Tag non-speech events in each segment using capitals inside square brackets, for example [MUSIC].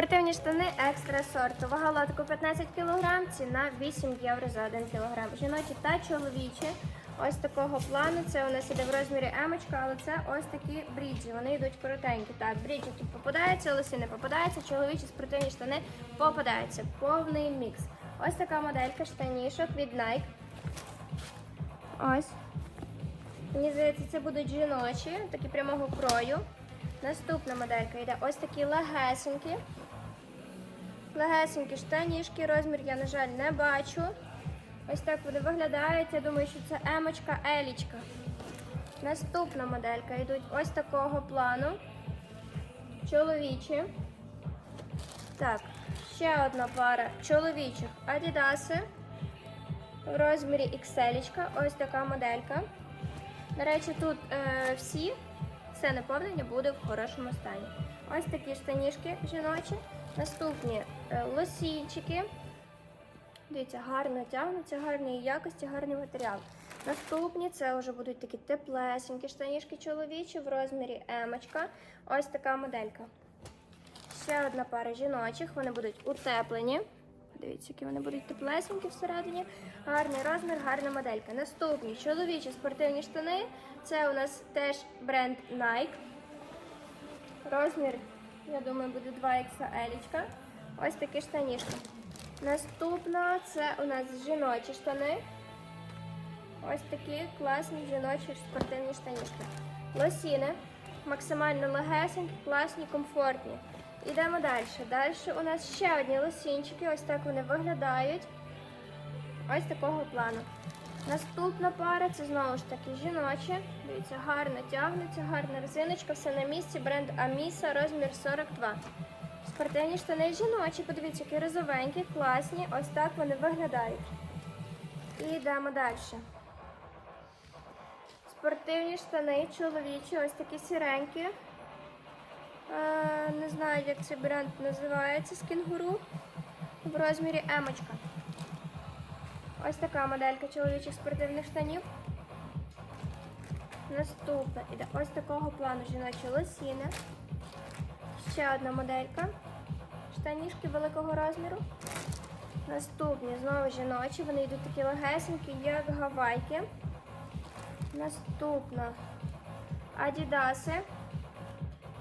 Спортивні штани екстра сорту. Вага лотку 15 кг, ціна 8 євро за 1 кг. Жіночі та чоловічі. Ось такого плану. Це у нас іде в розмірі емочка, але це ось такі бріджі. Вони йдуть коротенькі. Так, бріджі тут попадаються, лоси не попадаються, чоловічі спортивні штани попадаються. Повний мікс. Ось така моделька штанішок від Nike. Ось. Мені здається, це будуть жіночі, такі прямого крою. Наступна моделька йде ось такі легесенькі. Легесенькі штанішки, розмір я, на жаль, не бачу. Ось так вони виглядають. Я думаю, що це емочка, елічка. Наступна моделька йдуть ось такого плану. Чоловічі. Так, ще одна пара чоловічих адідаси. В розмірі XL. Ось така моделька. До речі, тут е, всі, все наповнення буде в хорошому стані. Ось такі штанішки жіночі. Наступні е, лосінчики. Дивіться, гарно тягнуться, гарної якості, гарний матеріал. Наступні це вже будуть такі теплесенькі штанішки чоловічі в розмірі емочка. Ось така моделька. Ще одна пара жіночих, вони будуть утеплені. Дивіться, які вони будуть теплесенькі всередині. Гарний розмір, гарна моделька. Наступні чоловічі спортивні штани. Це у нас теж бренд Nike. Розмір, я думаю, буде 2XL. Ось такі штанішки. Наступна це у нас жіночі штани. Ось такі класні жіночі спортивні штанішки. Лосіни. Максимально легесенькі, класні, комфортні. Йдемо далі. Далі у нас ще одні лосінчики. Ось так вони виглядають. Ось такого плану. Наступна пара це знову ж таки жіночі. Дивіться, гарно тягнеться, гарна резиночка, все на місці. Бренд Аміса, розмір 42. Спортивні штани жіночі, подивіться, які розовенькі, класні. Ось так вони виглядають. І йдемо далі. Спортивні штани чоловічі, ось такі сіренькі. Е, не знаю, як цей бренд називається з кінгуру. В розмірі емочка. Ось така моделька чоловічих спортивних штанів. Наступна іде ось такого плану жіночі лосіни. Ще одна моделька. Штанішки великого розміру. Наступні знову жіночі. Вони йдуть такі легесенькі, як гавайки. Наступна Адідаси.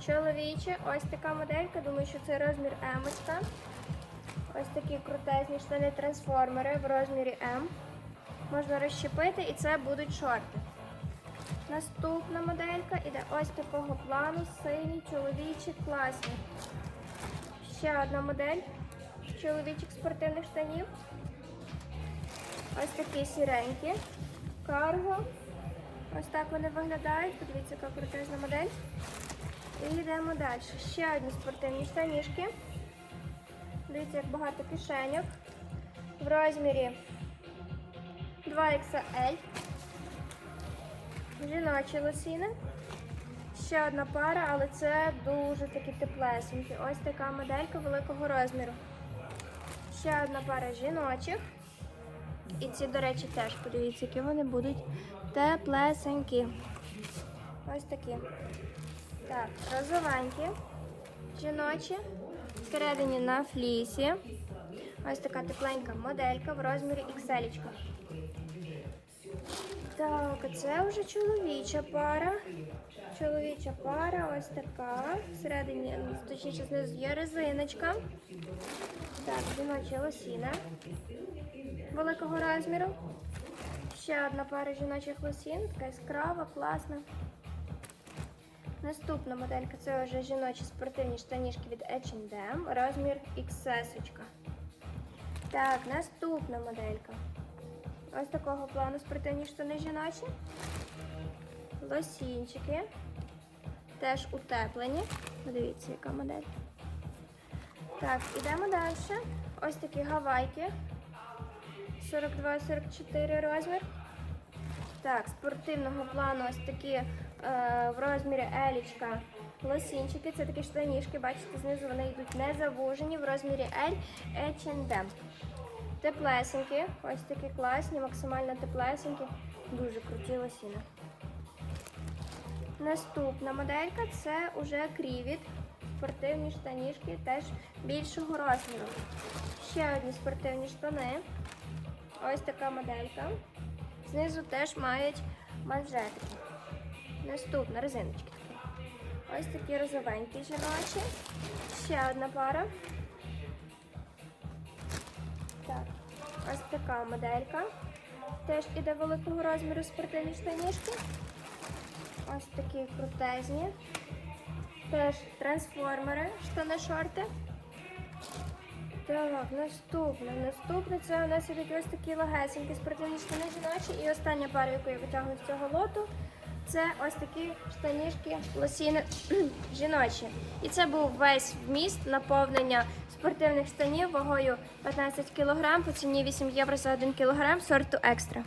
Чоловічі. Ось така моделька. Думаю, що це розмір емочка. Ось такі крутезні штани трансформери в розмірі М. Можна розщепити і це будуть шорти. Наступна моделька іде ось такого плану, сині, чоловічі, класні. Ще одна модель чоловічих спортивних штанів. Ось такі сіренькі. Карго. Ось так вони виглядають. Подивіться, яка крутезна модель. І йдемо далі. Ще одні спортивні штанішки. Дивіться, як багато кишеньок. В розмірі 2XL. Жіночі лосіни. Ще одна пара, але це дуже такі теплесенькі. Ось така моделька великого розміру. Ще одна пара жіночих. І ці, до речі, теж подивіться, які вони будуть теплесенькі. Ось такі. Так, розовенькі, жіночі, всередині на флісі. Ось така тепленька моделька в розмірі XL. Так, а це вже чоловіча пара. Чоловіча пара, ось така. Всередині, точніше, знизу є резиночка. Так, жіночі лосіни великого розміру. Ще одна пара жіночих лосін, така яскрава, класна. Наступна моделька це вже жіночі спортивні штанішки від H&M, розмір XS. Так, наступна моделька. Ось такого плану спортивні штани жіночі. Лосінчики. Теж утеплені. Дивіться, яка модель. Так, ідемо далі. Ось такі гавайки. 42-44 розмір. Так, спортивного плану ось такі в розмірі елічка лосінчики. Це такі штанішки, бачите, знизу вони йдуть не завужені в розмірі L H&M. Теплесенькі, ось такі класні, максимально теплесенькі, дуже круті лосіни. Наступна моделька це уже крівіт. спортивні штанішки теж більшого розміру. Ще одні спортивні штани. Ось така моделька. Знизу теж мають манжетики. Наступна резиночки. Ось такі розовенькі жіночі. Ще одна пара. Так, ось така моделька. Теж іде великого розміру спортивні штанішки. Ось такі крутезні. Теж трансформери, штани шорти. Так, наступне. Наступне це у нас ідуть ось такі легесенькі спортивні штани жіночі. І остання пара, яку я витягую з цього лоту, це ось такі штанішки лосіни [CLEARS THROAT] жіночі. І це був весь вміст наповнення спортивних штанів вагою 15 кг по ціні 8 євро за 1 кг сорту екстра.